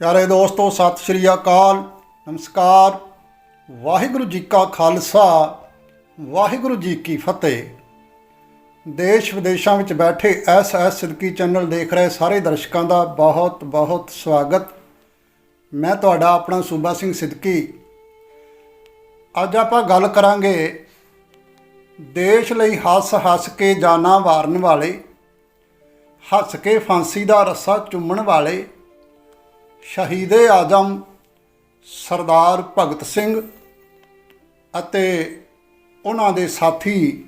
ਪਿਆਰੇ ਦੋਸਤੋ, ਸਤਿ ਸ਼੍ਰੀ ਅਕਾਲ। ਨਮਸਕਾਰ। ਵਾਹਿਗੁਰੂ ਜੀ ਕਾ ਖਾਲਸਾ, ਵਾਹਿਗੁਰੂ ਜੀ ਕੀ ਫਤਿਹ। ਦੇਸ਼ ਵਿਦੇਸ਼ਾਂ ਵਿੱਚ ਬੈਠੇ ਐਸ ਐਸ ਸਿੱਧਕੀ ਚੈਨਲ ਦੇਖ ਰਹੇ ਸਾਰੇ ਦਰਸ਼ਕਾਂ ਦਾ ਬਹੁਤ ਬਹੁਤ ਸਵਾਗਤ। ਮੈਂ ਤੁਹਾਡਾ ਆਪਣਾ ਸੂਬਾ ਸਿੰਘ ਸਿੱਧਕੀ ਅੱਜ ਆਪਾਂ ਗੱਲ ਕਰਾਂਗੇ ਦੇਸ਼ ਲਈ ਹੱਸ ਹੱਸ ਕੇ ਜਾਨਾਂ ਵਾਰਨ ਵਾਲੇ, ਹੱਸ ਕੇ ਫਾਂਸੀ ਦਾ ਰੱਸਾ ਚੁੰਮਣ ਵਾਲੇ ਸ਼ਹੀਦੇ ਆਜ਼ਮ ਸਰਦਾਰ ਭਗਤ ਸਿੰਘ ਅਤੇ ਉਹਨਾਂ ਦੇ ਸਾਥੀ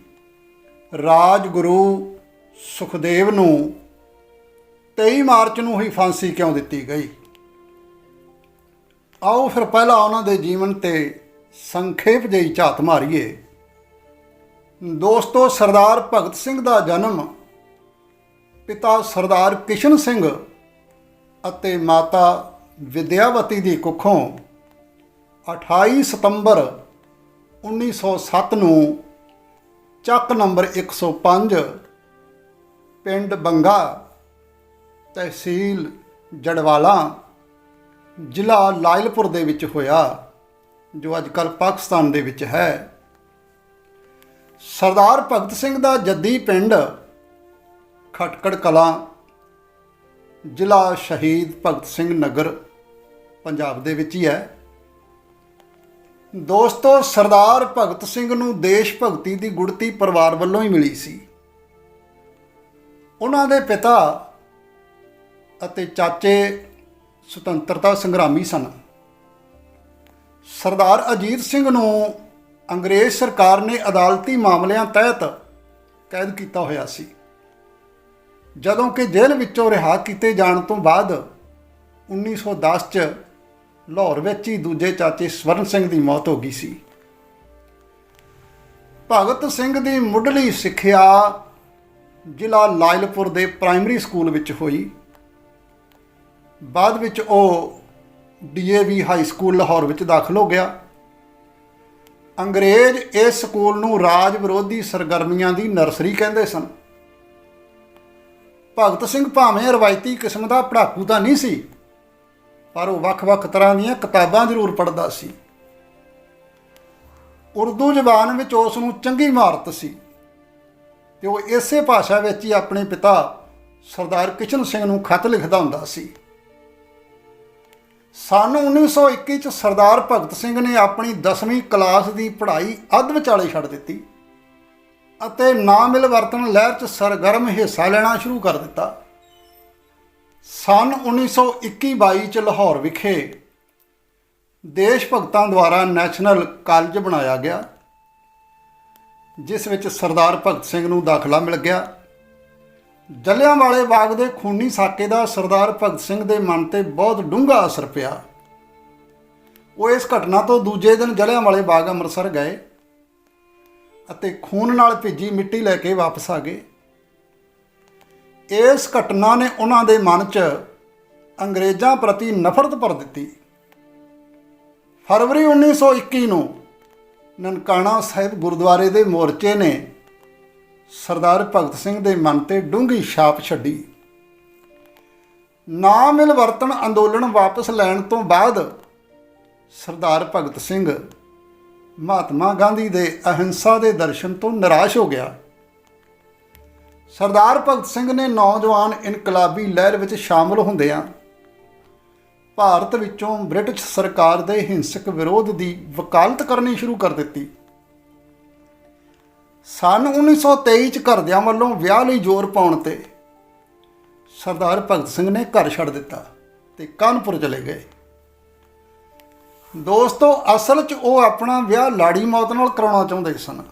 ਰਾਜਗੁਰੂ ਸੁਖਦੇਵ ਨੂੰ 23 ਮਾਰਚ ਨੂੰ ਹੀ ਫਾਂਸੀ ਕਿਉਂ ਦਿੱਤੀ ਗਈ? ਆਓ ਫਿਰ ਪਹਿਲਾਂ ਉਹਨਾਂ ਦੇ ਜੀਵਨ ਤੇ ਸੰਖੇਪ ਜਿਹੀ ਝਾਤ ਮਾਰੀਏ। ਦੋਸਤੋ, ਸਰਦਾਰ ਭਗਤ ਸਿੰਘ ਦਾ ਜਨਮ ਪਿਤਾ ਸਰਦਾਰ ਕਿਸ਼ਨ ਸਿੰਘ ਅਤੇ ਮਾਤਾ ਵਿਦਿਆਵਤੀ ਦੀ ਕੁੱਖੋਂ 28 ਸਤੰਬਰ 1907 ਨੂੰ ਚੱਕ ਨੰਬਰ 105 ਪਿੰਡ ਬੰਗਾ ਤਹਿਸੀਲ ਜੜਵਾਲਾ ਜ਼ਿਲ੍ਹਾ ਲਾਇਲਪੁਰ ਦੇ ਵਿੱਚ ਹੋਇਆ, ਜੋ ਅੱਜ ਕੱਲ੍ਹ ਪਾਕਿਸਤਾਨ ਦੇ ਵਿੱਚ ਹੈ। ਸਰਦਾਰ ਭਗਤ ਸਿੰਘ ਦਾ ਜੱਦੀ ਪਿੰਡ ਖਟਕੜ ਕਲਾਂ ਜ਼ਿਲ੍ਹਾ ਸ਼ਹੀਦ ਭਗਤ ਸਿੰਘ ਨਗਰ ਪੰਜਾਬ ਦੇ ਵਿੱਚ ਹੀ ਹੈ। ਦੋਸਤੋ, ਸਰਦਾਰ ਭਗਤ ਸਿੰਘ ਨੂੰ ਦੇਸ਼ ਭਗਤੀ ਦੀ ਗੁੜਤੀ ਪਰਿਵਾਰ ਵੱਲੋਂ ਹੀ ਮਿਲੀ ਸੀ। ਉਹਨਾਂ ਦੇ ਪਿਤਾ ਅਤੇ ਚਾਚੇ ਸੁਤੰਤਰਤਾ ਸੰਗਰਾਮੀ ਸਨ। ਸਰਦਾਰ ਅਜੀਤ ਸਿੰਘ ਨੂੰ ਅੰਗਰੇਜ਼ ਸਰਕਾਰ ਨੇ ਅਦਾਲਤੀ ਮਾਮਲਿਆਂ ਤਹਿਤ ਕੈਦ ਕੀਤਾ ਹੋਇਆ ਸੀ। ਜਦੋਂ ਕਿ ਜੇਲ੍ਹ ਵਿੱਚੋਂ ਰਿਹਾ ਕੀਤੇ ਜਾਣ ਤੋਂ ਬਾਅਦ 1910 ਚ ਲਾਹੌਰ ਵਿੱਚ ਹੀ ਦੂਜੇ ਚਾਚੇ ਸਵਰਨ ਸਿੰਘ ਦੀ ਮੌਤ ਹੋ ਗਈ ਸੀ। ਭਗਤ ਸਿੰਘ ਦੀ ਮੁੱਢਲੀ ਸਿੱਖਿਆ ਜ਼ਿਲ੍ਹਾ ਲਾਇਲਪੁਰ ਦੇ ਪ੍ਰਾਇਮਰੀ ਸਕੂਲ ਵਿੱਚ ਹੋਈ। ਬਾਅਦ ਵਿੱਚ ਉਹ ਡੀਏਵੀ ਹਾਈ ਸਕੂਲ ਲਾਹੌਰ ਵਿੱਚ ਦਾਖਲ ਹੋ ਗਿਆ। ਅੰਗਰੇਜ਼ ਇਸ ਸਕੂਲ ਨੂੰ ਰਾਜ ਵਿਰੋਧੀ ਸਰਗਰਮੀਆਂ ਦੀ ਨਰਸਰੀ ਕਹਿੰਦੇ ਸਨ। ਭਗਤ ਸਿੰਘ ਭਾਵੇਂ ਰਵਾਇਤੀ ਕਿਸਮ ਦਾ ਪੜ੍ਹਾਕੂ ਤਾਂ ਨਹੀਂ ਸੀ, ਪਰ ਉਹ ਵੱਖ-ਵੱਖ ਤਰ੍ਹਾਂ ਦੀਆਂ ਕਿਤਾਬਾਂ ਜ਼ਰੂਰ ਪੜ੍ਹਦਾ ਸੀ। ਉਰਦੂ ਜ਼ਬਾਨ ਵਿੱਚ ਉਸ ਨੂੰ ਚੰਗੀ ਮਹਾਰਤ ਸੀ ਤੇ ਉਹ ਇਸੇ ਭਾਸ਼ਾ ਵਿੱਚ ਹੀ ਆਪਣੇ ਪਿਤਾ ਸਰਦਾਰ ਕਿਸ਼ਨ ਸਿੰਘ ਨੂੰ ਖਤ ਲਿਖਦਾ ਹੁੰਦਾ ਸੀ। ਸਨ 1921 ਚ ਸਰਦਾਰ ਭਗਤ ਸਿੰਘ ਨੇ ਆਪਣੀ 10ਵੀਂ ਕਲਾਸ ਦੀ ਪੜ੍ਹਾਈ ਅੱਧ ਵਿਚਾਲੇ ਛੱਡ ਦਿੱਤੀ। ਅਤੇ ਨਾ ਮਿਲ ਵਰਤਨ ਲਹਿਰ 'ਚ ਸਰਗਰਮ ਹਿੱਸਾ ਲੈਣਾ ਸ਼ੁਰੂ ਕਰ ਦਿੱਤਾ। ਸਨ 1921-22 ਚ ਲਾਹੌਰ ਵਿਖੇ ਦੇਸ਼ ਭਗਤਾਂ ਦੁਆਰਾ ਨੈਸ਼ਨਲ ਕਾਲਜ ਬਣਾਇਆ ਗਿਆ, ਜਿਸ ਵਿੱਚ ਸਰਦਾਰ ਭਗਤ ਸਿੰਘ ਨੂੰ ਦਾਖਲਾ ਮਿਲ ਗਿਆ। ਜਲਿਆਂਵਾਲੇ ਬਾਗ ਦੇ ਖੂਨੀ ਸਾਕੇ ਦਾ ਸਰਦਾਰ ਭਗਤ ਸਿੰਘ ਦੇ ਮਨ ਤੇ ਬਹੁਤ ਡੂੰਘਾ ਅਸਰ ਪਿਆ। ਉਹ ਇਸ ਘਟਨਾ ਤੋਂ ਦੂਜੇ ਦਿਨ ਜਲਿਆਂਵਾਲੇ ਬਾਗ ਅੰਮ੍ਰਿਤਸਰ ਗਏ। ਅਤੇ ਖੂਨ ਨਾਲ ਭਿੱਜੀ ਮਿੱਟੀ ਲੈ ਕੇ ਵਾਪਸ ਆ ਗਏ। ਇਸ ਘਟਨਾ ਨੇ ਉਹਨਾਂ ਦੇ ਮਨ 'ਚ ਅੰਗਰੇਜ਼ਾਂ ਪ੍ਰਤੀ ਨਫ਼ਰਤ ਭਰ ਦਿੱਤੀ। ਫਰਵਰੀ 1921 ਨੂੰ ਨਨਕਾਣਾ ਸਾਹਿਬ ਗੁਰਦੁਆਰੇ ਦੇ ਮੋਰਚੇ ਨੇ ਸਰਦਾਰ ਭਗਤ ਸਿੰਘ ਦੇ ਮਨ ਤੇ ਡੂੰਘੀ ਛਾਪ ਛੱਡੀ। ਨਾ ਮਿਲ ਵਰਤਨ ਅੰਦੋਲਨ ਵਾਪਸ ਲੈਣ ਤੋਂ ਬਾਅਦ ਸਰਦਾਰ ਭਗਤ ਸਿੰਘ ਮਹਾਤਮਾ ਗਾਂਧੀ ਦੇ ਅਹਿੰਸਾ ਦੇ ਦਰਸ਼ਨ ਤੋਂ ਨਿਰਾਸ਼ ਹੋ ਗਿਆ। ਸਰਦਾਰ ਭਗਤ ਸਿੰਘ ਨੇ ਨੌਜਵਾਨ ਇਨਕਲਾਬੀ ਲਹਿਰ ਵਿੱਚ ਸ਼ਾਮਲ ਹੁੰਦਿਆਂ ਭਾਰਤ ਵਿੱਚੋਂ ਬ੍ਰਿਟਿਸ਼ ਸਰਕਾਰ ਦੇ ਹਿੰਸਕ ਵਿਰੋਧ ਦੀ ਵਕਾਲਤ ਕਰਨੀ ਸ਼ੁਰੂ ਕਰ ਦਿੱਤੀ। ਸਨ 1923 ਚ ਘਰਦਿਆਂ ਵੱਲੋਂ ਵਿਆਹ ਲਈ ਜ਼ੋਰ ਪਾਉਣ ਤੇ ਸਰਦਾਰ ਭਗਤ ਸਿੰਘ ਨੇ ਘਰ ਛੱਡ ਦਿੱਤਾ ਤੇ ਕਾਨਪੁਰ ਚਲੇ ਗਏ। ਦੋਸਤੋ, ਅਸਲ 'ਚ ਉਹ ਆਪਣਾ ਵਿਆਹ ਲਾੜੀ ਮੌਤ ਨਾਲ ਕਰਾਉਣਾ ਚਾਹੁੰਦੇ ਸਨ।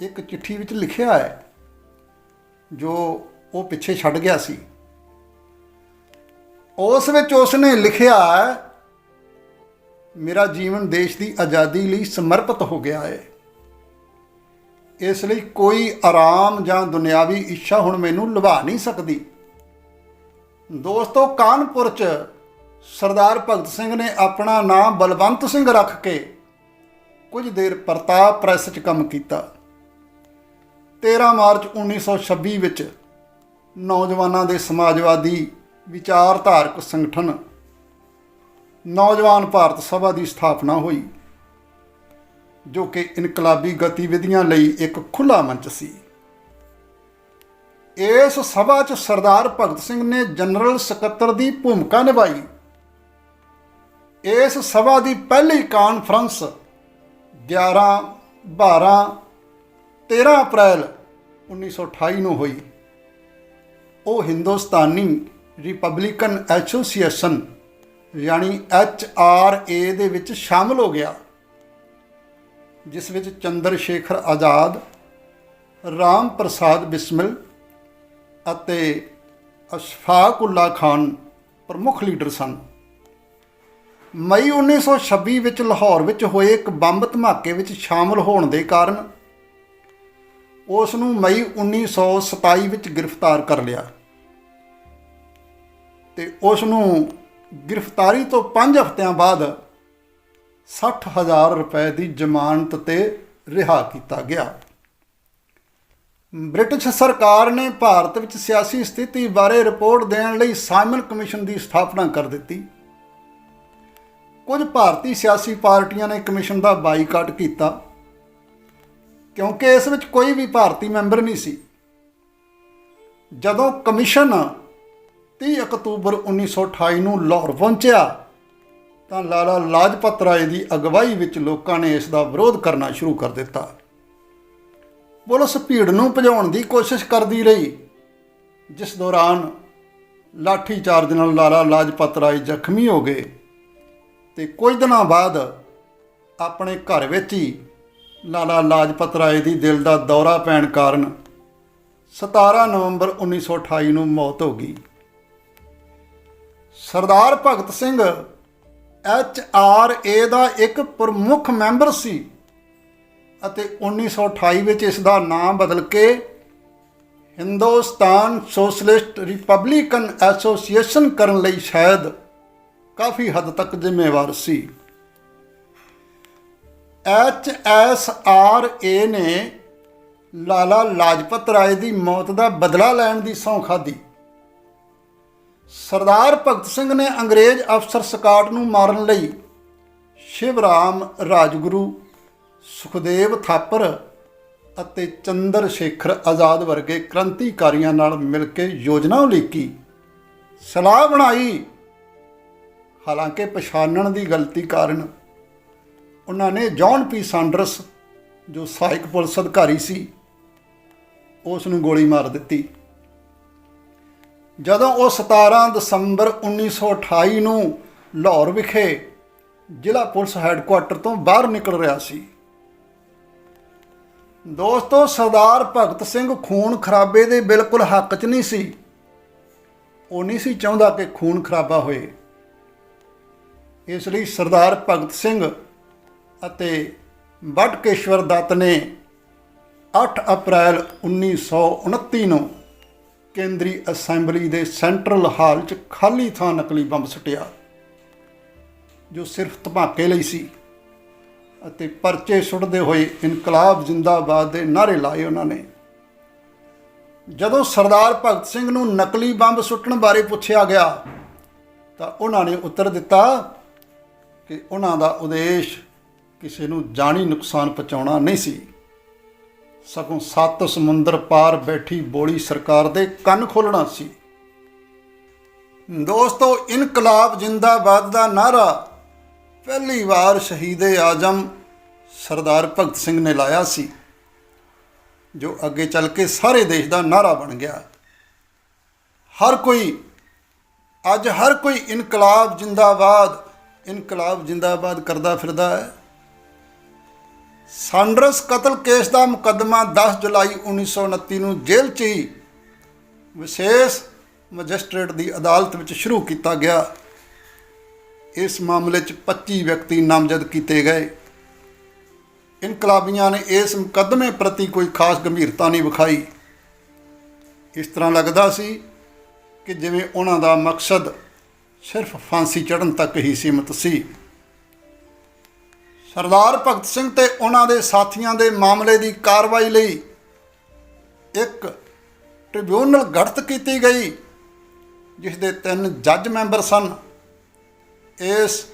ਇੱਕ ਚਿੱਠੀ ਵਿੱਚ ਲਿਖਿਆ ਹੈ, ਜੋ ਉਹ ਪਿੱਛੇ ਛੱਡ ਗਿਆ ਸੀ। ਉਸ ਵਿੱਚ ਉਸਨੇ ਲਿਖਿਆ ਮੇਰਾ ਜੀਵਨ ਦੇਸ਼ ਦੀ ਆਜ਼ਾਦੀ ਲਈ ਸਮਰਪਿਤ ਹੋ ਗਿਆ ਹੈ। ਇਸ ਲਈ ਕੋਈ ਆਰਾਮ ਜਾਂ ਦੁਨਿਆਵੀ ਇੱਛਾ ਹੁਣ ਮੈਨੂੰ ਲੁਭਾ ਨਹੀਂ ਸਕਦੀ। ਦੋਸਤੋ, ਕਾਨਪੁਰ 'ਚ ਸਰਦਾਰ ਭਗਤ ਸਿੰਘ ਨੇ ਆਪਣਾ ਨਾਮ ਬਲਵੰਤ ਸਿੰਘ ਰੱਖ ਕੇ ਕੁਝ ਦੇਰ ਪ੍ਰਤਾਪ ਪ੍ਰੈਸ 'ਚ ਕੰਮ ਕੀਤਾ। 13 ਮਾਰਚ 1926 ਵਿੱਚ ਨੌਜਵਾਨਾਂ ਦੇ ਸਮਾਜਵਾਦੀ ਵਿਚਾਰਧਾਰਕ ਸੰਗਠਨ ਨੌਜਵਾਨ ਭਾਰਤ ਸਭਾ ਦੀ ਸਥਾਪਨਾ ਹੋਈ, ਜੋ ਕਿ ਇਨਕਲਾਬੀ ਗਤੀਵਿਧੀਆਂ ਲਈ ਇੱਕ ਖੁੱਲਾ ਮੰਚ ਸੀ। ਇਸ ਸਭਾ 'ਚ ਸਰਦਾਰ ਭਗਤ ਸਿੰਘ ਨੇ ਜਨਰਲ ਸਕੱਤਰ ਦੀ ਭੂਮਿਕਾ ਨਿਭਾਈ। ਇਸ ਸਭਾ ਦੀ ਪਹਿਲੀ ਕਾਨਫਰੰਸ 11 12 13 ਅਪ੍ਰੈਲ 1928 ਨੂੰ ਹੋਈ। ਉਹ ਹਿੰਦੁਸਤਾਨੀ ਰਿਪਬਲਿਕਨ ਐਸੋਸੀਏਸ਼ਨ ਯਾਨੀ ਐਚ ਆਰ ਏ ਦੇ ਵਿੱਚ ਸ਼ਾਮਲ ਹੋ ਗਿਆ, ਜਿਸ ਵਿੱਚ ਚੰਦਰ ਸ਼ੇਖਰ ਆਜ਼ਾਦ, ਰਾਮ ਪ੍ਰਸਾਦ ਬਿਸਮਿਲ ਅਤੇ ਅਸ਼ਫਾਕੁੱਲਾ ਖਾਨ ਪ੍ਰਮੁੱਖ ਲੀਡਰ ਸਨ। ਮਈ 1926 ਵਿੱਚ ਲਾਹੌਰ ਵਿੱਚ ਹੋਏ ਇੱਕ ਬੰਬ ਧਮਾਕੇ ਵਿੱਚ ਸ਼ਾਮਲ ਹੋਣ ਦੇ ਕਾਰਨ ਉਸ ਨੂੰ ਮਈ 1927 ਵਿੱਚ ਗ੍ਰਿਫਤਾਰ ਕਰ ਲਿਆ ਤੇ ਉਸ ਨੂੰ ਗ੍ਰਿਫਤਾਰੀ ਤੋਂ 5 ਹਫ਼ਤਿਆਂ ਬਾਅਦ 60000 ਰੁਪਏ ਦੀ ਜ਼ਮਾਨਤ ਤੇ ਰਿਹਾ ਕੀਤਾ ਗਿਆ। ਬ੍ਰਿਟਿਸ਼ ਸਰਕਾਰ ਨੇ ਭਾਰਤ ਵਿੱਚ ਸਿਆਸੀ ਸਥਿਤੀ ਬਾਰੇ ਰਿਪੋਰਟ ਦੇਣ ਲਈ ਸਾਈਮਨ ਕਮਿਸ਼ਨ ਦੀ ਸਥਾਪਨਾ ਕਰ ਦਿੱਤੀ। ਕੁਝ ਭਾਰਤੀ ਸਿਆਸੀ ਪਾਰਟੀਆਂ ਨੇ ਕਮਿਸ਼ਨ ਦਾ ਬਾਈਕਾਟ ਕੀਤਾ, ਕਿਉਂਕਿ ਇਸ ਵਿੱਚ ਕੋਈ ਵੀ ਭਾਰਤੀ ਮੈਂਬਰ ਨਹੀਂ ਸੀ। ਜਦੋਂ ਕਮਿਸ਼ਨ 30 ਅਕਤੂਬਰ 1928 ਨੂੰ ਲਾਹੌਰ ਪਹੁੰਚਿਆ, ਤਾਂ ਲਾਲਾ ਲਾਜਪਤ ਰਾਏ ਦੀ ਅਗਵਾਈ ਵਿੱਚ ਲੋਕਾਂ ਨੇ ਇਸ ਦਾ ਵਿਰੋਧ ਕਰਨਾ ਸ਼ੁਰੂ ਕਰ ਦਿੱਤਾ। ਪੁਲਿਸ ਭੀੜ ਨੂੰ ਭਜਾਉਣ ਦੀ ਕੋਸ਼ਿਸ਼ ਕਰਦੀ ਰਹੀ, ਜਿਸ ਦੌਰਾਨ ਲਾਠੀ ਚਾਰਜ ਨਾਲ ਲਾਲਾ ਲਾਜਪਤ ਰਾਏ ਜ਼ਖਮੀ ਹੋ ਗਏ। ਤੇ ਕੁਝ ਦਿਨਾਂ ਬਾਅਦ ਆਪਣੇ ਘਰ ਵਿੱਚ ਹੀ ਲਾਲਾ ਲਾਜਪਤ ਰਾਏ ਦੀ ਦਿਲ ਦਾ ਦੌਰਾ ਪੈਣ ਕਾਰਨ 17 ਨਵੰਬਰ 1928 ਨੂੰ ਮੌਤ ਹੋ ਗਈ। Sardar Bhagat Singh H R A ਦਾ ਇੱਕ ਪ੍ਰਮੁੱਖ ਮੈਂਬਰ ਸੀ ਅਤੇ 1928 ਵਿੱਚ ਇਸ ਦਾ ਨਾਮ ਬਦਲ ਕੇ ਹਿੰਦੁਸਤਾਨ ਸੋਸ਼ਲਿਸਟ ਰਿਪਬਲਿਕਨ ਐਸੋਸੀਏਸ਼ਨ ਕਰਨ ਲਈ ਸ਼ਾਇਦ ਕਾਫੀ ਹੱਦ ਤੱਕ ਜ਼ਿੰਮੇਵਾਰ ਸੀ। ਐਚ ਐਸ ਆਰ ਏ ਨੇ ਲਾਲਾ ਲਾਜਪਤ ਰਾਏ ਦੀ ਮੌਤ ਦਾ ਬਦਲਾ ਲੈਣ ਦੀ ਸਹੁੰ ਖਾਧੀ। ਸਰਦਾਰ ਭਗਤ ਸਿੰਘ ਨੇ ਅੰਗਰੇਜ਼ ਅਫਸਰ ਸਕਾਟ ਨੂੰ ਮਾਰਨ ਲਈ ਸ਼ਿਵਰਾਮ ਰਾਜਗੁਰੂ, ਸੁਖਦੇਵ ਥਾਪਰ ਅਤੇ ਚੰਦਰ ਸ਼ੇਖਰ ਆਜ਼ਾਦ ਵਰਗੇ ਕ੍ਰਾਂਤੀਕਾਰੀਆਂ ਨਾਲ ਮਿਲ ਕੇ ਯੋਜਨਾ ਉਲੀਕੀ ਸਲਾਹ ਬਣਾਈ। ਹਾਲਾਂਕਿ ਪਛਾਣਨ ਦੀ ਗਲਤੀ ਕਾਰਨ ਉਹਨਾਂ ਨੇ ਜੌਨ ਪੀ ਸਾਂਡਰਸ, ਜੋ ਸਹਾਇਕ ਪੁਲਿਸ ਅਧਿਕਾਰੀ ਸੀ, ਉਸ ਨੂੰ ਗੋਲੀ ਮਾਰ ਦਿੱਤੀ। ਜਦੋਂ ਉਹ 17 ਦਸੰਬਰ 1928 ਨੂੰ ਲਾਹੌਰ ਵਿਖੇ ਜ਼ਿਲ੍ਹਾ ਪੁਲਿਸ ਹੈੱਡਕੁਆਟਰ ਤੋਂ ਬਾਹਰ ਨਿਕਲ ਰਿਹਾ ਸੀ, ਦੋਸਤੋ ਸਰਦਾਰ ਭਗਤ ਸਿੰਘ ਖੂਨ ਖਰਾਬੇ ਦੇ ਬਿਲਕੁਲ ਹੱਕ 'ਚ ਨਹੀਂ ਸੀ। ਉਹ ਨਹੀਂ ਸੀ ਚਾਹੁੰਦਾ ਕਿ ਖੂਨ ਖਰਾਬਾ ਹੋਏ। ਇਸ ਲਈ ਸਰਦਾਰ ਭਗਤ ਸਿੰਘ ਅਤੇ ਬਟਕੇਸ਼ਵਰ ਦੱਤ ਨੇ 8 ਅਪ੍ਰੈਲ 1929 ਨੂੰ ਕੇਂਦਰੀ ਅਸੈਂਬਲੀ ਦੇ ਸੈਂਟਰਲ ਹਾਲ 'ਚ ਖਾਲੀ ਥਾਂ ਨਕਲੀ ਬੰਬ ਸੁੱਟਿਆ, ਜੋ ਸਿਰਫ ਧਮਾਕੇ ਲਈ ਸੀ ਅਤੇ ਪਰਚੇ ਸੁੱਟਦੇ ਹੋਏ ਇਨਕਲਾਬ ਜਿੰਦਾਬਾਦ ਦੇ ਨਾਰੇ ਲਾਏ ਉਹਨਾਂ ਨੇ। ਜਦੋਂ ਸਰਦਾਰ ਭਗਤ ਸਿੰਘ ਨੂੰ ਨਕਲੀ ਬੰਬ ਸੁੱਟਣ ਬਾਰੇ ਪੁੱਛਿਆ ਗਿਆ ਤਾਂ ਉਹਨਾਂ ਨੇ ਉੱਤਰ ਦਿੱਤਾ ਕਿ ਉਹਨਾਂ ਦਾ ਉਦੇਸ਼ ਕਿਸੇ ਨੂੰ ਜਾਣੀ ਨੁਕਸਾਨ ਪਹੁੰਚਾਉਣਾ ਨਹੀਂ ਸੀ। ਸਗੋਂ ਸੱਤ ਸਮੁੰਦਰ ਪਾਰ ਬੈਠੀ ਬੋਲੀ ਸਰਕਾਰ ਦੇ ਕੰਨ ਖੋਲਣਾ ਸੀ। ਦੋਸਤੋ, ਇਨਕਲਾਬ ਜਿੰਦਾਬਾਦ ਦਾ ਨਾਰਾ ਪਹਿਲੀ ਵਾਰ ਸ਼ਹੀਦੇ ਆਜਮ ਸਰਦਾਰ ਭਗਤ ਸਿੰਘ ਨੇ ਲਾਇਆ ਸੀ, ਜੋ ਅੱਗੇ ਚੱਲ ਕੇ ਸਾਰੇ ਦੇਸ਼ ਦਾ ਨਾਰਾ ਬਣ ਗਿਆ। ਹਰ ਕੋਈ, ਅੱਜ ਹਰ ਕੋਈ ਇਨਕਲਾਬ ਜਿੰਦਾਬਾਦ ਇਨਕਲਾਬ ਜਿੰਦਾਬਾਦ ਕਰਦਾ ਫਿਰਦਾ ਹੈ। ਸਾਂਡਰਸ ਕਤਲ ਕੇਸ ਦਾ ਮੁਕੱਦਮਾ 10 ਜੁਲਾਈ 1929 ਨੂੰ ਜੇਲ੍ਹ 'ਚ ਹੀ ਵਿਸ਼ੇਸ਼ ਮੈਜਿਸਟ੍ਰੇਟ ਦੀ ਅਦਾਲਤ ਵਿੱਚ ਸ਼ੁਰੂ ਕੀਤਾ ਗਿਆ। ਇਸ ਮਾਮਲੇ 'ਚ 25 ਵਿਅਕਤੀ ਨਾਮਜ਼ਦ ਕੀਤੇ ਗਏ। ਇਨਕਲਾਬੀਆਂ ਨੇ ਇਸ ਮੁਕੱਦਮੇ ਪ੍ਰਤੀ ਕੋਈ ਖਾਸ ਗੰਭੀਰਤਾ ਨਹੀਂ ਵਿਖਾਈ। ਇਸ ਤਰ੍ਹਾਂ ਲੱਗਦਾ ਸੀ ਕਿ ਜਿਵੇਂ ਉਹਨਾਂ ਦਾ ਮਕਸਦ ਸਿਰਫ ਫਾਂਸੀ ਚੜ੍ਹਨ ਤੱਕ ਹੀ ਸੀਮਤ ਸੀ। ਸਰਦਾਰ ਭਗਤ ਸਿੰਘ ਤੇ ਉਹਨਾਂ ਦੇ ਸਾਥੀਆਂ ਦੇ ਮਾਮਲੇ ਦੀ ਕਾਰਵਾਈ ਲਈ ਇੱਕ ਟ੍ਰਿਬਿਊਨਲ ਗਠਿਤ ਕੀਤੀ ਗਈ, ਜਿਸ ਦੇ ਤਿੰਨ ਜੱਜ ਮੈਂਬਰ ਸਨ। ਇਸ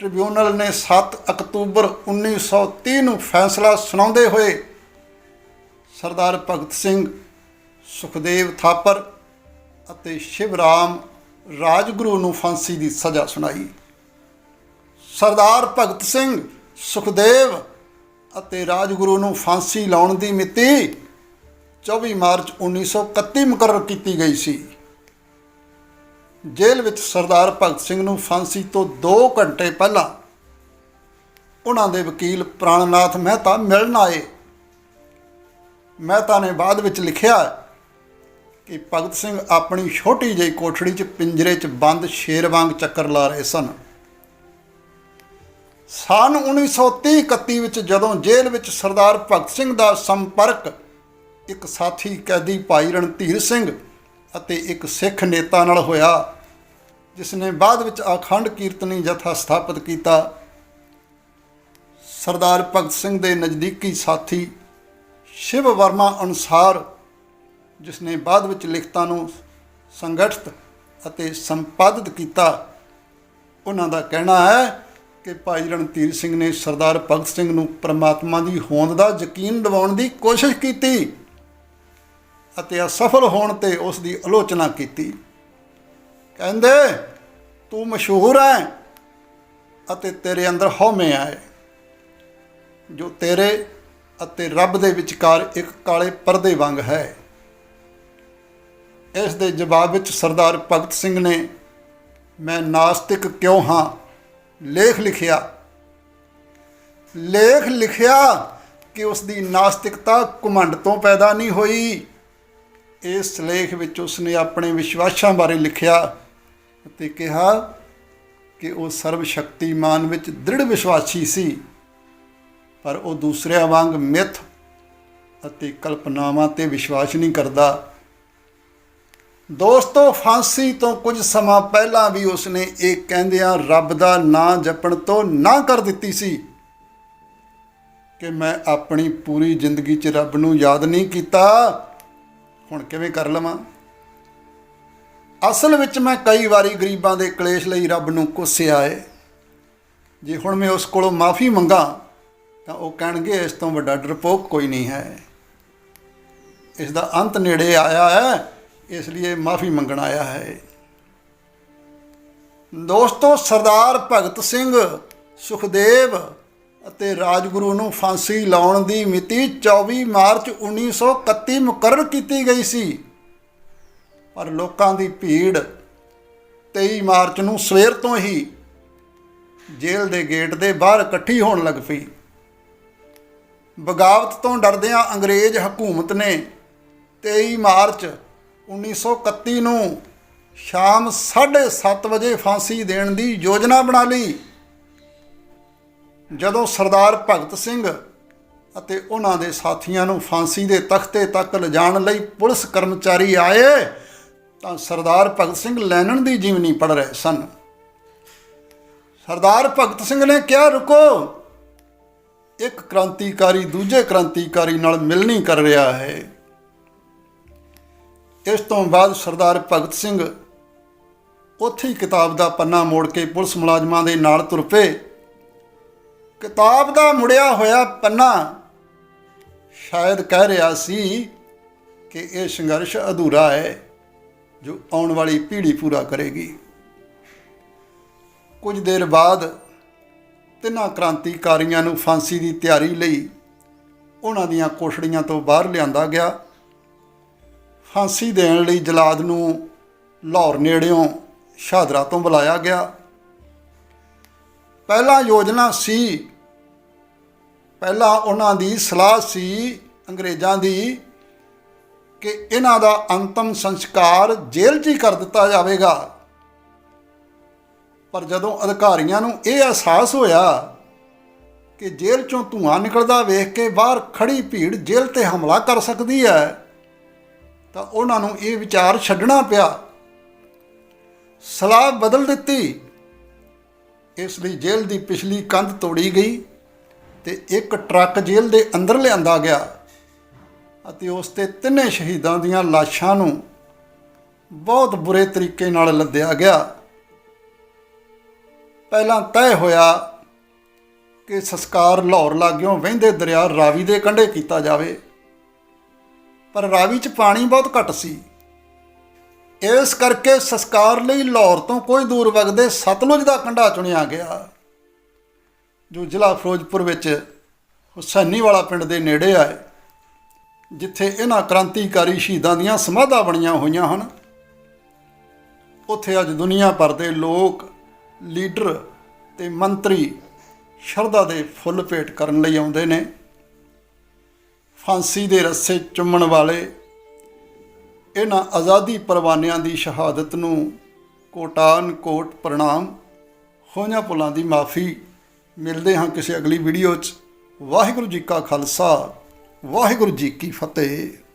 ਟ੍ਰਿਬਿਊਨਲ ਨੇ 7 ਅਕਤੂਬਰ 1930 ਨੂੰ ਫੈਸਲਾ ਸੁਣਾਉਂਦੇ ਹੋਏ ਸਰਦਾਰ ਭਗਤ ਸਿੰਘ, ਸੁਖਦੇਵ ਥਾਪਰ ਅਤੇ ਸ਼ਿਵਰਾਮ ਰਾਜਗੁਰੂ ਨੂੰ ਫਾਂਸੀ ਦੀ ਸਜ਼ਾ ਸੁਣਾਈ। ਸਰਦਾਰ ਭਗਤ ਸਿੰਘ ਸੁਖਦੇਵ ਅਤੇ ਰਾਜਗੁਰੂ ਨੂੰ ਫਾਂਸੀ ਲਾਉਣ ਦੀ ਮਿਤੀ 24 ਮਾਰਚ 1931 ਮੁਕਰਰ ਕੀਤੀ ਗਈ ਸੀ। ਜੇਲ੍ਹ ਵਿੱਚ ਸਰਦਾਰ ਭਗਤ ਸਿੰਘ ਨੂੰ ਫਾਂਸੀ ਤੋਂ 2 ਘੰਟੇ ਪਹਿਲਾਂ ਉਹਨਾਂ ਦੇ ਵਕੀਲ ਪ੍ਰਾਣਨਾਥ ਮਹਿਤਾ ਮਿਲਣ ਆਏ। ਮਹਿਤਾ ਨੇ ਬਾਅਦ ਵਿੱਚ ਲਿਖਿਆ ਕਿ ਭਗਤ ਸਿੰਘ ਆਪਣੀ ਛੋਟੀ ਜਿਹੀ ਕੋਠੜੀ 'ਚ ਪਿੰਜਰੇ 'ਚ ਬੰਦ ਸ਼ੇਰ ਵਾਂਗ ਚੱਕਰ ਲਾ ਰਹੇ ਸਨ। ਸਨ 1930-31 ਵਿੱਚ ਜਦੋਂ ਜੇਲ੍ਹ ਵਿੱਚ ਸਰਦਾਰ ਭਗਤ ਸਿੰਘ ਦਾ ਸੰਪਰਕ ਇੱਕ ਸਾਥੀ ਕੈਦੀ ਭਾਈ ਰਣਧੀਰ ਸਿੰਘ ਅਤੇ ਇੱਕ ਸਿੱਖ ਨੇਤਾ ਨਾਲ ਹੋਇਆ, ਜਿਸ ਨੇ ਬਾਅਦ ਵਿੱਚ ਅਖੰਡ ਕੀਰਤਨੀ ਜਥਾ ਸਥਾਪਿਤ ਕੀਤਾ। ਸਰਦਾਰ ਭਗਤ ਸਿੰਘ ਦੇ ਨਜ਼ਦੀਕੀ ਸਾਥੀ ਸ਼ਿਵ ਵਰਮਾ ਅਨੁਸਾਰ ਜਿਸ ਨੇ ਬਾਅਦ ਵਿੱਚ ਲਿਖਤਾਂ ਨੂੰ ਸੰਗਠਿਤ ਅਤੇ ਸੰਪਾਦਿਤ ਕੀਤਾ, ਉਹਨਾਂ ਦਾ ਕਹਿਣਾ ਹੈ ਕਿ ਭਾਈ ਰਣਧੀਰ ਸਿੰਘ ਨੇ ਸਰਦਾਰ ਭਗਤ ਸਿੰਘ ਨੂੰ ਪ੍ਰਮਾਤਮਾ ਦੀ ਹੋਂਦ ਦਾ ਯਕੀਨ ਦਿਵਾਉਣ ਦੀ ਕੋਸ਼ਿਸ਼ ਕੀਤੀ ਅਤੇ ਅਸਫਲ ਹੋਣ ਤੇ ਉਸ ਦੀ ਆਲੋਚਨਾ ਕੀਤੀ। ਕਹਿੰਦੇ, ਤੂੰ ਮਸ਼ਹੂਰ ਹੈ ਅਤੇ ਤੇਰੇ ਅੰਦਰ ਹਉਮੈ ਆਏ ਜੋ ਤੇਰੇ ਅਤੇ ਰੱਬ ਦੇ ਵਿਚਕਾਰ ਇੱਕ ਕਾਲੇ ਪਰਦੇ ਵਾਂਗ ਹੈ। ਇਸ ਦੇ ਜਵਾਬ ਵਿੱਚ ਸਰਦਾਰ ਭਗਤ ਸਿੰਘ ਨੇ, ਮੈਂ ਨਾਸਤਿਕ ਕਿਉਂ ਹਾਂ? ਲੇਖ ਲਿਖਿਆ। ਲੇਖ ਲਿਖਿਆ ਕਿ ਉਸ ਦੀ ਨਾਸਤਿਕਤਾ ਘਮੰਡ ਤੋਂ ਪੈਦਾ ਨਹੀਂ ਹੋਈ। ਇਸ ਲੇਖ ਵਿੱਚ ਉਸ ਨੇ ਆਪਣੇ ਵਿਸ਼ਵਾਸਾਂ ਬਾਰੇ ਲਿਖਿਆ ਅਤੇ ਕਿਹਾ ਕਿ ਉਹ ਸਰਵ ਸ਼ਕਤੀਮਾਨ ਵਿੱਚ ਦ੍ਰਿੜ ਵਿਸ਼ਵਾਸੀ ਸੀ, ਪਰ ਉਹ ਦੂਸਰਿਆਂ ਵਾਂਗ ਮਿੱਥ ਅਤੇ ਕਲਪਨਾਵਾਂ ਤੇ ਵਿਸ਼ਵਾਸ ਨਹੀਂ ਕਰਦਾ। ਦੋਸਤੋ, ਫਾਂਸੀ ਤੋਂ ਕੁਝ ਸਮਾਂ ਪਹਿਲਾਂ ਵੀ ਉਸਨੇ ਇਹ ਕਹਿੰਦਿਆਂ ਰੱਬ ਦਾ ਨਾਂ ਜਪਣ ਤੋਂ ਨਾ ਕਰ ਦਿੱਤੀ ਸੀ ਕਿ ਮੈਂ ਆਪਣੀ ਪੂਰੀ ਜ਼ਿੰਦਗੀ 'ਚ ਰੱਬ ਨੂੰ ਯਾਦ ਨਹੀਂ ਕੀਤਾ। ਹੁਣ ਕਿਵੇਂ ਕਰ ਲਵਾਂ? ਅਸਲ ਵਿੱਚ ਮੈਂ ਕਈ ਵਾਰੀ ਗਰੀਬਾਂ ਦੇ ਕਲੇਸ਼ ਲਈ ਰੱਬ ਨੂੰ ਕੁੱਸਿਆ ਏ। ਜੇ ਹੁਣ ਮੈਂ ਉਸ ਕੋਲੋਂ ਮਾਫੀ ਮੰਗਾ, ਤਾਂ ਉਹ ਕਹਿਣਗੇ, ਇਸ ਤੋਂ ਵੱਡਾ ਡਰਪੋਕ ਕੋਈ ਨਹੀਂ ਹੈ। ਇਸ ਦਾ ਅੰਤ ਨੇੜੇ ਆਇਆ ਹੈ। ਇਸ ਲਈ ਮਾਫੀ ਮੰਗਣ ਆਇਆ ਹੈ। ਦੋਸਤੋ, ਸਰਦਾਰ ਭਗਤ ਸਿੰਘ ਸੁਖਦੇਵ ਅਤੇ ਰਾਜਗੁਰੂ ਨੂੰ ਫਾਂਸੀ ਲਾਉਣ ਦੀ ਮਿਤੀ 24 ਮਾਰਚ 1931 ਮੁਕਰਰ ਕੀਤੀ ਗਈ ਸੀ। ਪਰ ਲੋਕਾਂ ਦੀ ਭੀੜ 23 ਮਾਰਚ ਨੂੰ ਸਵੇਰ ਤੋਂ ਹੀ ਜੇਲ੍ਹ ਦੇ ਗੇਟ ਦੇ ਬਾਹਰ ਇਕੱਠੀ ਹੋਣ ਲੱਗ ਪਈ। ਬਗਾਵਤ ਤੋਂ ਡਰਦਿਆਂ ਅੰਗਰੇਜ਼ ਹਕੂਮਤ ਨੇ 23 ਮਾਰਚ 1931 ਨੂੰ ਸ਼ਾਮ 7:30 ਵਜੇ ਫਾਂਸੀ ਦੇਣ ਦੀ ਯੋਜਨਾ ਬਣਾ ਲਈ। ਜਦੋਂ ਸਰਦਾਰ ਭਗਤ ਸਿੰਘ ਅਤੇ ਉਹਨਾਂ ਦੇ ਸਾਥੀਆਂ ਨੂੰ ਫਾਂਸੀ ਦੇ ਤਖਤੇ ਤੱਕ ਲਿਜਾਣ ਲਈ ਪੁਲਿਸ ਕਰਮਚਾਰੀ ਆਏ, ਤਾਂ ਸਰਦਾਰ ਭਗਤ ਸਿੰਘ ਲੈਣਨ ਦੀ ਜੀਵਨੀ ਪੜ ਰਹੇ ਸਨ। ਸਰਦਾਰ ਭਗਤ ਸਿੰਘ ਨੇ ਕਿਹਾ, ਰੁਕੋ, ਇੱਕ ਕ੍ਰਾਂਤੀਕਾਰੀ ਦੂਜੇ ਕ੍ਰਾਂਤੀਕਾਰੀ ਨਾਲ ਮਿਲਣੀ ਕਰ ਰਿਹਾ ਹੈ। ਇਸ ਤੋਂ ਬਾਅਦ ਸਰਦਾਰ ਭਗਤ ਸਿੰਘ ਉੱਥੇ ਹੀ ਕਿਤਾਬ ਦਾ ਪੰਨਾ ਮੋੜ ਕੇ ਪੁਲਿਸ ਮੁਲਾਜ਼ਮਾਂ ਦੇ ਨਾਲ ਤੁਰ ਪਏ। ਕਿਤਾਬ ਦਾ ਮੁੜਿਆ ਹੋਇਆ ਪੰਨਾ ਸ਼ਾਇਦ ਕਹਿ ਰਿਹਾ ਸੀ ਕਿ ਇਹ ਸੰਘਰਸ਼ ਅਧੂਰਾ ਹੈ ਜੋ ਆਉਣ ਵਾਲੀ ਪੀੜ੍ਹੀ ਪੂਰਾ ਕਰੇਗੀ। ਕੁਝ ਦੇਰ ਬਾਅਦ ਤਿੰਨਾਂ ਕ੍ਰਾਂਤੀਕਾਰੀਆਂ ਨੂੰ ਫਾਂਸੀ ਦੀ ਤਿਆਰੀ ਲਈ ਉਹਨਾਂ ਦੀਆਂ ਕੋਠੜੀਆਂ ਤੋਂ ਬਾਹਰ ਲਿਆਂਦਾ ਗਿਆ। ਫਾਂਸੀ ਦੇਣ ਲਈ ਜਲਾਦ ਨੂੰ ਲਾਹੌਰ ਨੇੜਿਓਂ ਸ਼ਹਾਦਰਾ ਤੋਂ ਬੁਲਾਇਆ ਗਿਆ। ਪਹਿਲਾ ਯੋਜਨਾ ਸੀ, ਪਹਿਲਾਂ ਉਹਨਾਂ ਦੀ ਸਲਾਹ ਸੀ ਅੰਗਰੇਜ਼ਾਂ ਦੀ ਕਿ ਇਹਨਾਂ ਦਾ ਅੰਤਮ ਸੰਸਕਾਰ ਜੇਲ੍ਹ 'ਚ ਹੀ ਕਰ ਦਿੱਤਾ ਜਾਵੇਗਾ। ਪਰ ਜਦੋਂ ਅਧਿਕਾਰੀਆਂ ਨੂੰ ਇਹ ਅਹਿਸਾਸ ਹੋਇਆ ਕਿ ਜੇਲ੍ਹ 'ਚੋਂ ਧੂਆਂ ਨਿਕਲਦਾ ਵੇਖ ਕੇ ਬਾਹਰ ਖੜੀ ਭੀੜ ਜੇਲ੍ਹ ਤੇ ਹਮਲਾ ਕਰ ਸਕਦੀ ਹੈ ਤਾਂ ਉਹਨਾਂ ਨੂੰ ਇਹ ਵਿਚਾਰ ਛੱਡਣਾ ਪਿਆ। ਸਲਾਹ ਬਦਲ ਦਿੱਤੀ। ਇਸ ਲਈ ਜੇਲ੍ਹ ਦੀ ਪਿਛਲੀ ਕੰਧ ਤੋੜੀ ਗਈ ਤੇ ਇੱਕ ਟਰੱਕ ਜੇਲ੍ਹ ਦੇ ਅੰਦਰ ਲਿਆਂਦਾ ਗਿਆ ਅਤੇ ਉਸ ਤੇ ਤਿੰਨੇ ਸ਼ਹੀਦਾਂ ਦੀਆਂ ਲਾਸ਼ਾਂ ਨੂੰ ਬਹੁਤ ਬੁਰੇ ਤਰੀਕੇ ਨਾਲ ਲੱਦਿਆ ਗਿਆ। ਪਹਿਲਾਂ ਤੈਅ ਹੋਇਆ ਕਿ ਸੰਸਕਾਰ ਲਾਹੌਰ ਲਾਗਿਓਂ ਵਹਿੰਦੇ ਦਰਿਆ ਰਾਵੀ ਦੇ ਕੰਢੇ ਕੀਤਾ ਜਾਵੇ। ਪਰ ਰਾਵੀ 'ਚ ਪਾਣੀ ਬਹੁਤ ਘੱਟ ਸੀ। ਇਸ ਕਰਕੇ ਸੰਸਕਾਰ ਲਈ ਲਾਹੌਰ ਤੋਂ ਕੋਈ ਦੂਰ ਵਗਦੇ ਸਤਲੁਜ ਦਾ ਕੰਢਾ ਚੁਣਿਆ ਗਿਆ। ਜੋ ਜ਼ਿਲ੍ਹਾ ਫਿਰੋਜ਼ਪੁਰ ਵਿੱਚ ਹੁਸੈਨੀ ਵਾਲਾ ਪਿੰਡ ਦੇ ਨੇੜੇ ਆਏ, ਜਿੱਥੇ ਇਹਨਾਂ ਕ੍ਰਾਂਤੀਕਾਰੀ ਸ਼ਹੀਦਾਂ ਦੀਆਂ ਸਮਾਧਾਂ ਬਣੀਆਂ ਹੋਈਆਂ ਹਨ, ਉੱਥੇ ਅੱਜ ਦੁਨੀਆ ਭਰ ਦੇ ਲੋਕ, ਲੀਡਰ ਤੇ ਮੰਤਰੀ ਸ਼ਰਧਾ ਦੇ ਫੁੱਲ ਭੇਟ ਕਰਨ ਲਈ ਆਉਂਦੇ ਨੇ। ਫਾਂਸੀ ਦੇ ਰੱਸੇ ਚੁੰਮਣ ਵਾਲੇ, ਇਹਨਾਂ ਆਜ਼ਾਦੀ ਪਰਵਾਨਿਆਂ ਦੀ ਸ਼ਹਾਦਤ ਨੂੰ ਕੋਟਾਨ ਕੋਟ ਪ੍ਰਣਾਮ। ਹੋਈਆਂ ਪੁਲਾਂ ਦੀ ਮਾਫੀ। ਮਿਲਦੇ ਹਾਂ ਕਿਸੇ ਅਗਲੀ ਵੀਡੀਓ 'ਚ। ਵਾਹਿਗੁਰੂ ਜੀ ਕਾ ਖਾਲਸਾ, ਵਾਹਿਗੁਰੂ ਜੀ ਕੀ ਫਤਿਹ।